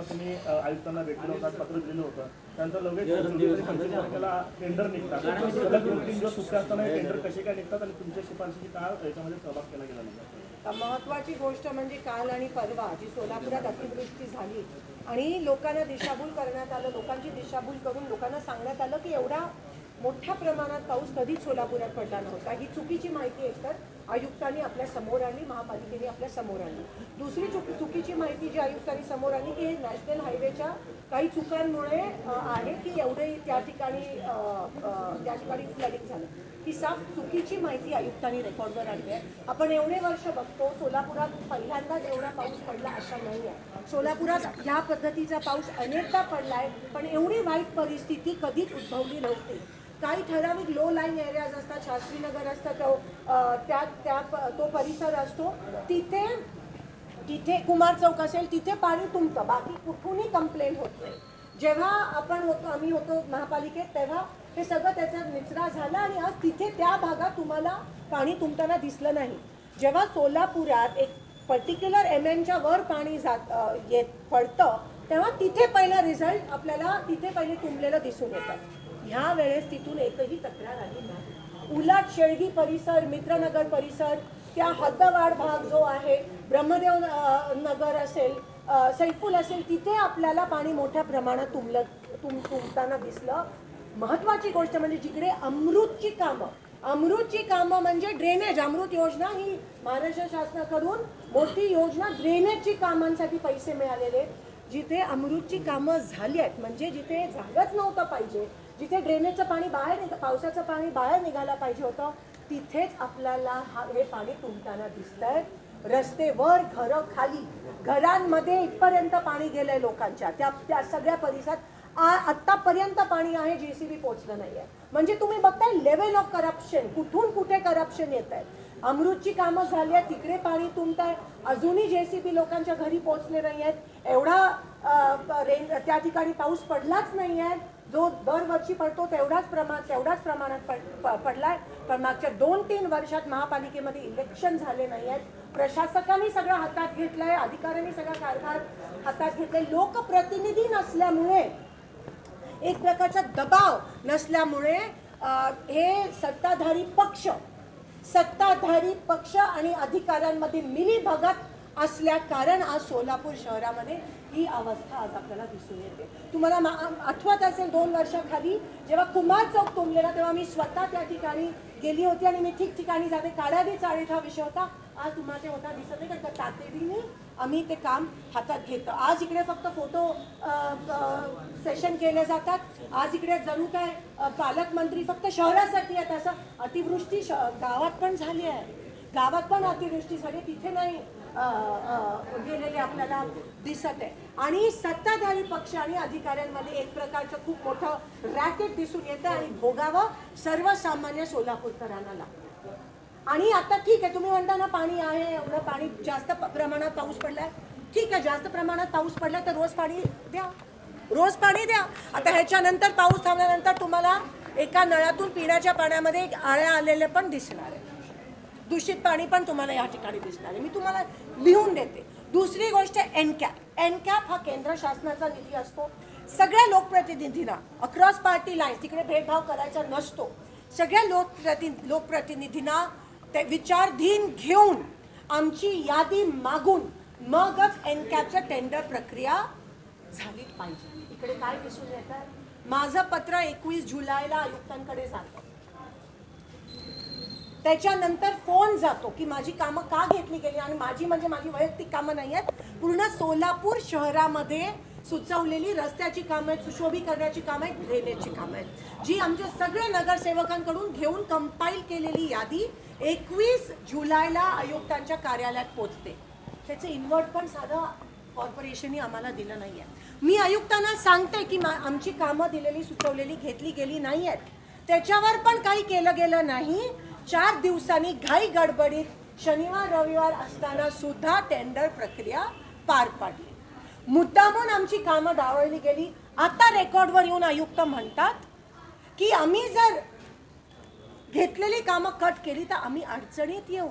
ला तुम्ही आयुक्तांना भेटलं होतं पत्र दिलं होतं. त्यानंतर लगेच तारखेला टेंडर निघतात. सलग दोन तीन दिवस. सुट्टे असताना टेंडर कसे काय निघतात आणि तुमच्या शिफारशीची का याच्यामध्ये सहभाग केला गेला नाही. महत्वाची गोष्ट म्हणजे काल आणि परवा जी सोलापुरात अतिवृष्टी झाली आणि लोकांना दिशाभूल करण्यात आलं लोकांची दिशाभूल करून लोकांना सांगण्यात आलं की एवढा मोठ्या प्रमाणात पाऊस कधीच सोलापुरात पडला नव्हता. ही चुकीची माहिती एकतर आयुक्तांनी आपल्यासमोर आणली महापालिकेने आपल्यासमोर आणली दुसरी चुकी चुकीची माहिती जी आयुक्तांनी समोर आणली की हे नॅशनल हायवेच्या काही चुकांमुळे आहे की एवढे त्या ठिकाणी त्या ठिकाणी फ्लडिंग झालं. ही साफ चुकीची माहिती आयुक्तांनी रेकॉर्डवर आणली आहे. आपण एवढे वर्ष बघतो सोलापुरात पहिल्यांदाच एवढा पाऊस पडला असा नाही आहे. सोलापुरात ह्या पद्धतीचा पाऊस अनेकदा पडला आहे पण एवढी वाईट परिस्थिती कधीच उद्भवली नव्हती. काही ठराविक लो लाईन एरियाज असतात शास्त्रीनगर असतं तो त्या त्या प- तो परिसर असतो. तिथे तिथे कुमार चौक असेल तिथे पाणी तुमतं बाकी कुठूनही कंप्लेंट होत नाही. जेव्हा आपण होतो आम्ही होतो महापालिकेत तेव्हा हे सगळं त्याचा निचरा झाला आणि आज तिथे त्या भागात तुम्हाला पाणी तुमताना दिसलं नाही. जेव्हा सोलापुरात एक पर्टिक्युलर एम एनच्या वर पाणी जात येत पडतं तेव्हा तिथे पहिला रिझल्ट आपल्याला तिथे पहिले तुंबलेलं दिसून येतं. ह्या वेळेस तिथून एकही तक्रार आली नाही उलट शेळगी परिसर मित्रनगर परिसर त्या हद्दवाढ भाग जो आहे ब्रह्मदेव नगर असेल सैफूल सैफुल असेल तिथे आपल्याला पाणी मोठ्या प्रमाणात तुंबलं तुम तुंबताना दिसलं महत्वाची गोष्ट म्हणजे जिकडे अमृतची कामं अमृतची कामं म्हणजे ड्रेनेज अमृत योजना ही महाराष्ट्र शासनाकडून मोठी योजना ड्रेनेजची कामांसाठी पैसे मिळालेले आहेत. जिथे अमृतची कामं झाली आहेत म्हणजे जिथे जागच नव्हतं पाहिजे जिथे ड्रेनेजचं पाणी बाहेर निघ पावसाचं पाणी बाहेर निघायला पाहिजे होतं तिथेच आपल्याला हा हे पाणी तुंबताना दिसतंय. रस्ते वर घरं खाली. घरांमध्ये इथपर्यंत पाणी गेलं आहे लोकांच्या. त्या त्या सगळ्या परिसरात आ- आत्तापर्यंत पाणी आहे जे सी बी पोचलं नाही आहे म्हणजे तुम्ही बघताय लेवल ऑफ करप्शन कुठून कुठे करप्शन येत आहे अमृतची कामं झाली आहेत तिकडे पाणी तुंताय अजूनही जे सी बी लोकांच्या घरी पोचले नाही आहेत एवढा रेन त्या ठिकाणी पाऊस पडलाच नाही आहे जो दरवर्षी पडतो तेवढाच प्रमाण तेवढ्याच प्रमाणात पड प- पडलाय. पण मागच्या दोन तीन वर्षात महापालिकेमध्ये इलेक्शन झाले नाही आहेत. प्रशासकांनी सगळं हातात घेतलंय अधिकाऱ्यांनी सगळा कारभार हातात घेतलाय. लोकप्रतिनिधी नसल्यामुळे एक प्रकारचा दबाव नसल्यामुळे हे सत्ताधारी पक्ष सत्ताधारी पक्ष आणि अधिकाऱ्यांमध्ये मिलीभगत असल्या कारण आज सोलापूर शहरामध्ये ही अवस्था आज आपल्याला दिसून येते. तुम्हाला आठवत असेल दोन वर्षाखाली जेव्हा कुमार चौक तुंबलेला तेव्हा मी स्वतः त्या ठिकाणी गेली होती आणि मी ठिकठिकाणी जाते. काळादी चाळीत हा विषय होता. आज तुम्हाला ते होता दिसत नाही का? तातडीने आम्ही ते काम हातात घेतो. आज इकडे फक्त फोटो सेशन केले जातात. आज इकडे जणू काय पालकमंत्री फक्त शहरासाठी आहेत असं अतिवृष्टी श गावात पण झाली आहे. गावात पण अतिवृष्टी झाली. तिथे नाही. गेलेले आपल्याला दिसत आहे. आणि सत्ताधारी पक्ष आणि अधिकाऱ्यांमध्ये एक प्रकारचं खूप मोठं रॅकेट दिसून येतं आणि भोगावं सर्वसामान्य सोलापूरकरांना लागतं आणि आता ठीक आहे तुम्ही म्हणता ना पाणी आहे एवढं पाणी जास्त प्रमाणात पाऊस पडलाय. ठीक आहे जास्त प्रमाणात पाऊस पडला तर रोज पाणी द्या. रोज पाणी द्या. आता ह्याच्यानंतर पाऊस थांबल्यानंतर तुम्हाला एका नळातून पिण्याच्या पाण्यामध्ये आळ्या आलेले पण दिसणार आहे दूषित पाणी पण तुम्हाला या ठिकाणी दिसणार आहे. मी तुम्हाला लिहून देते. दुसरी गोष्ट एनकॅप एनकॅप हा केंद्र शासनाचा निधी असतो. सगळ्या लोकप्रतिनिधींना अक्रॉस पार्टी लाईन्स तिकडे भेदभाव करायचा नसतो. सगळ्या लोकप्रति लोकप्रतिनिधींना ते विचारधीन घेऊन आमची यादी मागून मगच एनकॅपच्या टेंडर प्रक्रिया झाली पाहिजे. इकडे काय दिसून येतं माझं पत्र एकवीस जुलैला आयुक्तांकडे जातं. त्याच्यानंतर फोन जातो की माझी कामं का घेतली गेली? आणि माझी म्हणजे माझी वैयक्तिक कामं नाही आहेत. पूर्ण सोलापूर शहरामध्ये सुचवलेली रस्त्याची कामं आहेत सुशोभीकरणाची कामं आहेत ड्रेनेजची कामं आहेत. जी आमच्या सगळ्या नगरसेवकांकडून घेऊन कंपाईल केलेली यादी एकवीस जुलैला आयुक्तांच्या कार्यालयात पोचते. त्याचं इन्व्हर्ट पण साधं कॉर्पोरेशननी आम्हाला दिलं नाही आहे मी आयुक्तांना सांगते की मा- आमची कामं दिलेली सुचवलेली घेतली गेली नाही आहेत त्याच्यावर पण काही केलं गेलं नाही. चार दिवसांनी घाई गडबडीत शनिवार रविवार असताना सुद्धा टेंडर प्रक्रिया पार पाडली. मुद्दामून आमची कामं डावळली गेली. आता रेकॉर्डवर येऊन आयुक्त म्हणतात की आम्ही जर घेतलेली कामं कट केली तर आम्ही अडचणीत येऊ.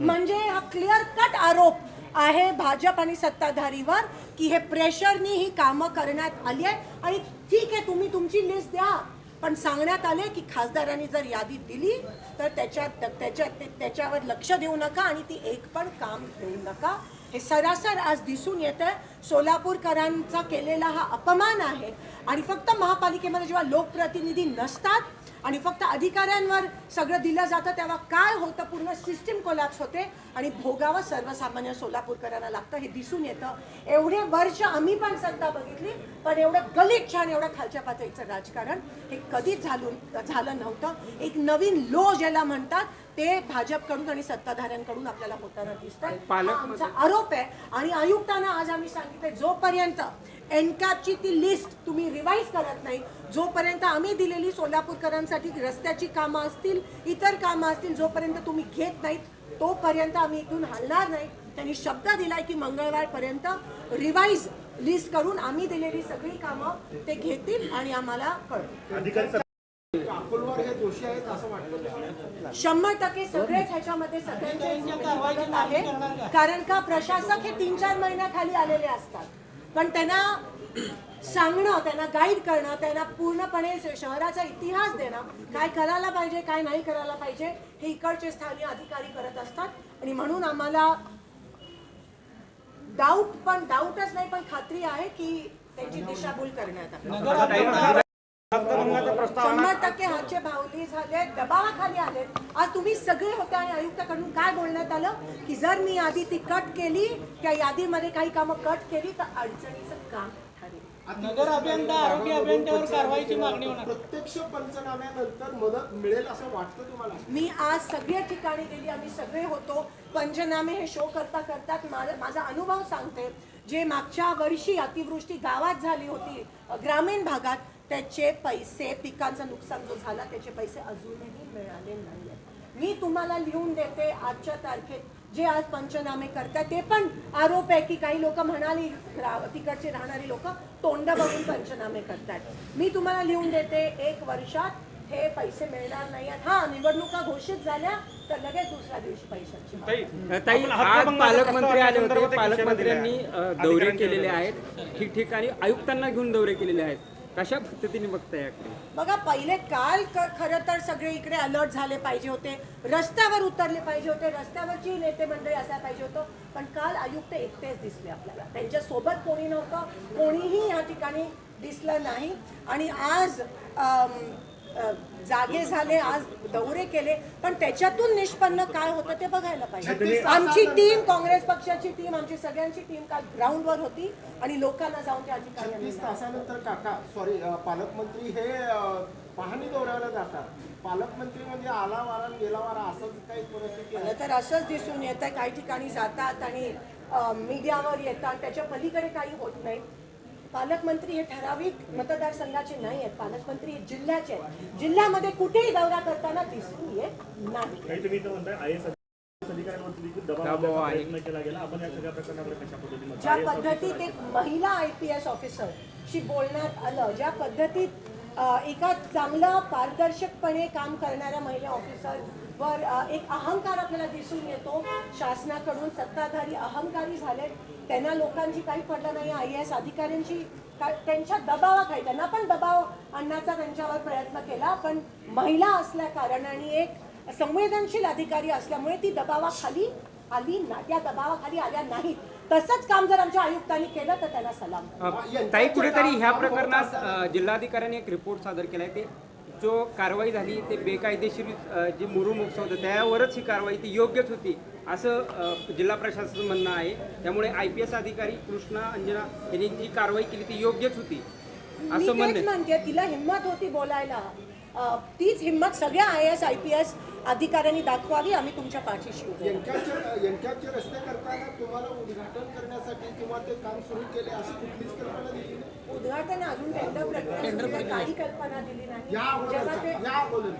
म्हणजे हा क्लिअर कट आरोप आहे भाजप आणि सत्ताधारीवर की हे प्रेशरनी ही कामं करण्यात आली आहे आणि ठीक आहे तुम्ही तुमची लिस्ट द्या. पण सांगण्यात आले की खासदारांनी जर यादी दिली तर त्याच्यात त्याच्या त्याच्यावर लक्ष देऊ नका आणि ती एक पण काम देऊ नका. हे सरासर आज दिसून येत आहे सोलापूरकरांचा केलेला हा अपमान आहे. आणि फक्त महापालिकेमध्ये जेव्हा लोकप्रतिनिधी नसतात आणि फक्त अधिकाऱ्यांवर सगळं दिलं जातं तेव्हा काय होतं? पूर्ण सिस्टीम कोलॅप्स होते आणि भोगावं सर्वसामान्य सोलापूरकरांना लागतं हे दिसून येतं. एवढे वर्ष आम्ही पण सत्ता बघितली पण एवढं गलिच्छ आणि एवढं खालच्या पातळीचं राजकारण हे कधीच झालून झालं नव्हतं. एक नवीन लो ज्याला म्हणतात ते भाजपकडून आणि सत्ताधाऱ्यांकडून आपल्याला होताना दिसतं हा आमचा आरोप आहे. आणि आयुक्तांना आज आम्ही सांगितलं जोपर्यंत एनकॅपची ती लिस्ट तुम्ही रिवाईज करत नाही. जोपर्यंत आम्ही दिलेली सोलापूरकरांसाठी रस्त्याची कामं असतील इतर कामं असतील जोपर्यंत तुम्ही घेत नाहीत तोपर्यंत आम्ही इथून हलणार नाही. त्यांनी शब्द दिलाय की मंगळवारपर्यंत रिवाईज लिस्ट करून आम्ही दिलेली सगळी कामं ते घेतील आणि आम्हाला कळतील. शंभर टक्के सगळेच ह्याच्यामध्ये सगळ्यांचे मदत आहे कारण का प्रशासक हे तीन चार महिन्याखाली आलेले असतात. पण त्यांना सांगणं त्यांना गाईड करणं त्यांना पूर्णपणे शहराचा इतिहास देणं काय करायला पाहिजे काय नाही करायला पाहिजे हे इकडचे स्थानीय अधिकारी करत असतात. आणि म्हणून आम्हाला डाऊट पण डाऊटच नाही पण खात्री आहे की त्यांची दिशाभूल करण्यात शंभर टक्के हातचे भावली झाले दबावाखाली आले आज तुम्ही सगळे होते आणि आयुक्ताकडून काय बोलण्यात आलं? की जर मी यादी ती कट केली त्या यादीमध्ये काही कामं कट केली तर अडचणीचं काम नगर अभियंता आरोग्य अभियंत्यावर कारवाईची मागणी होणार. प्रत्यक्ष पंचनाम्यानंतर मदत मिळेल असं वाटतं तुम्हाला? मी आज सगळ्या ठिकाणी गेली आम्ही सगळे होतो. पंचनामे हे शो करता करतात माझा माझा अनुभव सांगते. जे मागच्या वर्षी अतिवृष्टी गावात झाली होती ग्रामीण भागात त्याचे पैसे पिकांचं नुकसान जो झाला त्याचे पैसे अजूनही मिळाले नाही मी तुम्हाला लिहून देते आजच्या तारखेत. जे आज पंचनामे करतात ते पण आरोप आहे की काही लोक म्हणाली तिकडचे राहणारी लोक तोंड बघून पंचनामे करतात. मी तुम्हाला लिहून देते एक वर्षात हे पैसे मिळणार नाही. हा निवडणुका घोषित झाल्या तर लगेच दुसऱ्या दिवशी पैशांची आज पालकमंत्री आले होते पालकमंत्र्यांनी दौरे केलेले आहेत. ठिकठिकाणी आयुक्तांना घेऊन दौरे केलेले आहेत. कशा पद्धतीने बघताय याकडे? बघा पहिले काल क- खरं तर सगळे इकडे अलर्ट झाले पाहिजे होते. रस्त्यावर उतरले पाहिजे होते. रस्त्यावरची नेते मंडळी असायला पाहिजे होतं. पण काल आयुक्त एकटेच दिसले आपल्याला. त्यांच्यासोबत कोणी नव्हतं. कोणीही या ठिकाणी दिसलं नाही. आणि आज जागे झाले आज दौरे केले पण त्याच्यातून निष्पन्न काय होतं ते बघायला पाहिजे. आमची टीम काँग्रेस पक्षाची टीम आमची सगळ्यांची टीम काल ग्राउंडवर होती आणि लोकांना जाऊन त्या तीस तासानंतर काका सॉरी पालकमंत्री हे पाहणी दौऱ्याला जातात. पालकमंत्री म्हणजे आला वारा गेला वारा असंच काही परिस्थिती मला तर असंच दिसून येत काही ठिकाणी जातात आणि मीडियावर येतात त्याच्या पलीकडे काही होत नाही. पालकमंत्री हे ठराविक मतदारसंघाचे नाही आहेत पालकमंत्री हे जिल्ह्याचे आहेत. जिल्ह्यामध्ये कुठेही दौरा करताना दिसून येत नाही. ज्या पद्धतीत एक महिला आय पी एस ऑफिसरशी बोलण्यात आलं ज्या पद्धतीत एका चांगलं पारदर्शकपणे काम करणाऱ्या महिला ऑफिसरवर वर एक अहंकार आपल्याला दिसून येतो. शासनाकडून सत्ताधारी अहंकारी झाले त्यांना लोकांची काही पडलं नाही. आय एस अधिकाऱ्यांची त्यांच्या दबावाखाली त्यांना पण दबाव आणण्याचा त्यांच्यावर प्रयत्न केला. पण महिला असल्या कारणाने एक संवेदनशील अधिकारी असल्यामुळे ती दबावाखाली आली ना त्या दबावाखाली आल्या नाहीत. तसंच काम जर आमच्या आयुक्तांनी केलं तर त्याला सलाम. ताई कुठेतरी ह्या प्रकरणात जिल्हाधिकाऱ्यांनी एक रिपोर्ट सादर केलाय. ते जो कारवाई झाली ते बेकायदेशीर जे मुरुम होतं त्यावरच ही कारवाई ती योग्यच होती असं जिल्हा प्रशासनाचं म्हणणं आहे. त्यामुळे आय पी एस अधिकारी कृष्णा अंजना यांनी जी कारवाई केली ती योग्यच होती. असं. म्हणते तिला हिंमत होती बोलायला. तीच हिंमत सगळ्या I S I P S अधिकाऱ्यांनी दाखवावी आम्ही तुमच्या पाठीशी उभे रस्ते करताना तुम्हाला उद्घाटन करण्यासाठी किंवा ते काम सुरू केले अशी कुठलीच कल्पना दिली नाही? उद्घाटन अजून टेंडर प्रक्रिया काही कल्पना दिली नाही. जेव्हा ते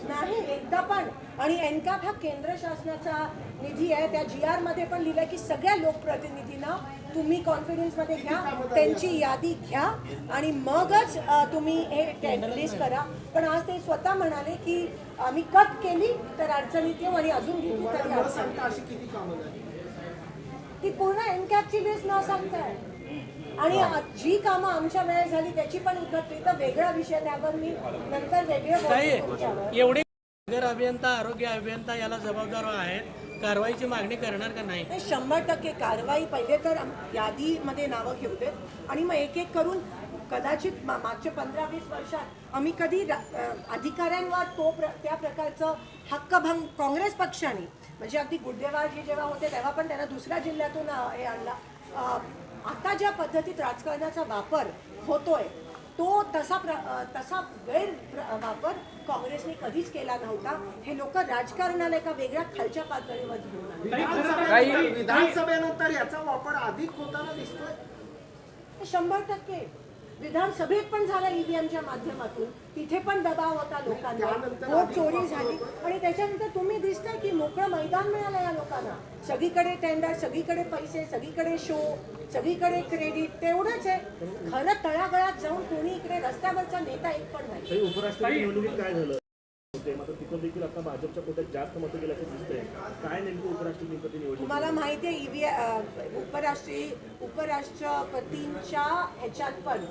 नाही एकदा पण. आणि एनकॅप हा केंद्र शासनाचा निधी आहे. त्या जी आरमध्ये पण लिहिलंय की सगळ्या लोकप्रतिनिधींना तुम्ही कॉन्फिडन्समध्ये घ्या त्यांची यादी घ्या आणि मगच तुम्ही हे लिस्ट करा. पण आज ते स्वतः म्हणाले की आम्ही कट केली तर अडचणीत येऊ आणि अजून घेतली तरी अडचण सांगता अशी किती कामं झाली? ती पूर्ण एनकॅपची लिस्ट न सांगताय आणि जी कामं आमच्या वेळेत झाली त्याची पण एकत्रित तर वेगळा विषय त्यावर मी नंतर वेगळे. एवढे नगर अभियंता आरोग्य अभियंता याला जबाबदार आहेत. कारवाईची मागणी करणार का नाही? शंभर टक्के कारवाई. पहिले तर यादीमध्ये नावं घेऊ देत आणि मग एक एक करून कदाचित मा- मागच्या पंधरा वीस वर्षात आम्ही कधी अधिकाऱ्यांवर तो प्र त्या प्रकारचं हक्कभंग काँग्रेस पक्षाने म्हणजे अगदी गुड्डेवारजी जेव्हा होते तेव्हा पण त्यांना दुसऱ्या जिल्ह्यातून हे आणला. आता ज्या पद्धतीत राजकारणाचा वापर होतोय तो तसा प्र तसा गैर प्र- वापर काँग्रेसने कधीच केला नव्हता. हे लोक राजकारणाला एका वेगळ्या खालच्या पातळीवर घेऊन विधानसभेनंतर याचा वापर अधिक होताना दिसतोय? शंभर टक्के. विधानसभेत पण झाला ईव्हीएमच्या माध्यमातून. तिथे पण दबाव होता त्यानंतर वोट चोरी झाली. आणि त्याच्यानंतर तुम्ही दिसताय की मोकळं मैदान मिळालं या लोकांना. सगळीकडे टेंडर सगळीकडे पैसे सगळीकडे शो सगळीकडे क्रेडिट तेवढंच आहे. खरं तळागळात जाऊन कोणी इकडे रस्त्यावरचा नेता एक पण नाही. काही मात्र तिथं देखील आता भाजपच्या कोट्यात जास्त मतं गेल्याचं दिसतंय. काय नेमकं उपराष्ट्रपती निवडणूक तुम्हाला माहिती आहे ईव्ही उपराष्ट्रीय उपराष्ट्रपतींच्या ह्याच्यात पण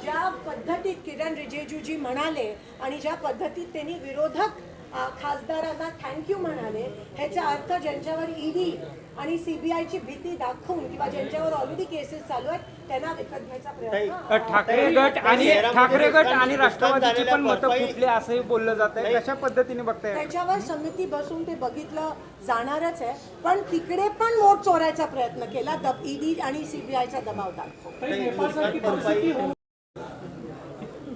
ज्या पद्धतीत किरण रिजिजूजी म्हणाले आणि ज्या पद्धतीत त्यांनी विरोधक खासदारांना थँक्यू म्हणाले ह्याचा अर्थ ज्यांच्यावर ईडी आणि सीबीआयची भीती दाखवून किंवा ज्यांच्यावर ऑलरेडी केसेस चालू आहेत त्यांना विकत घ्यायचा प्रयत्न ठाकरे गट आणि ठाकरे गट आणि राष्ट्रवादीची पण मतं फुटली असंही बोललं जात आहे कशा पद्धतीने बघताय? त्याच्यावर समिती बसून ते बघितलं जाणारच आहे पण तिकडे पण वोट चोरायचा प्रयत्न केला दब ईडी आणि सीबीआयचा दबाव दाखवून.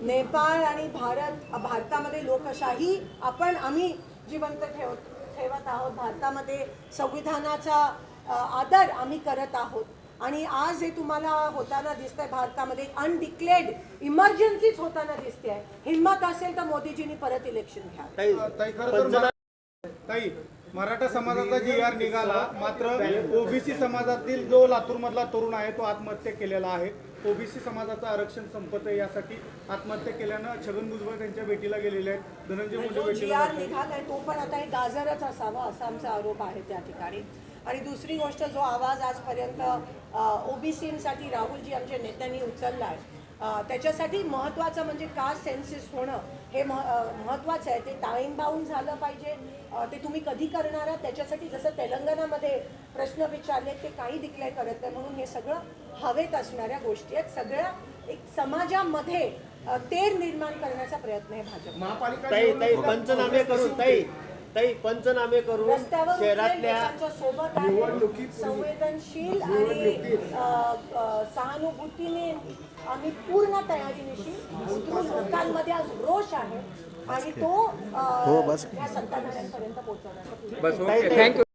नेपाळ आणि भारत भारतामध्ये लोकशाही आपण आम्ही जिवंत ठेव ठेवत आहोत. भारतामध्ये संविधानाचा आदर आम्ही करत आहोत. आणि आज हे तुम्हाला होताना दिसतंय भारतामध्ये अनडिक्लेअर्ड इमर्जन्सीच होताना दिसते आहे हिंमत असेल तर मोदीजींनी परत इलेक्शन घ्या ताई मराठा समाजाचा जी आर निघाला मात्र ओबीसी समाजातील जो लातूर मधला तरुण आहे तो आत्महत्या केलेला आहे. ओबीसी समाजाचं आरक्षण संपत आहे यासाठी आत्महत्या केल्यानं छगन भुजबळ त्यांच्या भेटीला गेलेले आहेत. धनंजय मुंडे जो जी भेटीला निघालाय तो पण आता एक गाजरच असावा असा आमचा आरोप आहे त्या ठिकाणी. आणि दुसरी गोष्ट जो आवाज आजपर्यंत ओबीसीसाठी राहुलजी आमच्या नेत्यांनी उचलला आहे त्याच्यासाठी महत्त्वाचं म्हणजे कास्ट सेन्सिस होणं? हे महत्त्वाचं आहे. ते टाईम बाउंड झालं पाहिजे. ते तुम्ही कधी करणार आहात त्याच्यासाठी जसं तेलंगणामध्ये प्रश्न विचारले ते काही डिक्लेअर करत नाही. म्हणून हे सगळं हवेत असणाऱ्या गोष्टी आहेत. सगळ्या एक समाजामध्ये तेढ निर्माण करण्याचा प्रयत्न आहे भाजप. महापालिका पंचनामे करून ताई ताई पंचनामे करून शहरातल्या सोबत संवेदनशील आणि सहानुभूतीने आम्ही पूर्ण तयारीनिशी उतरून लोकांमध्ये आज रोष आहे आणि तो अ, या सत्ताधाऱ्यांपर्यंत पोहोचवण्याचा बस ओके. थँक्यू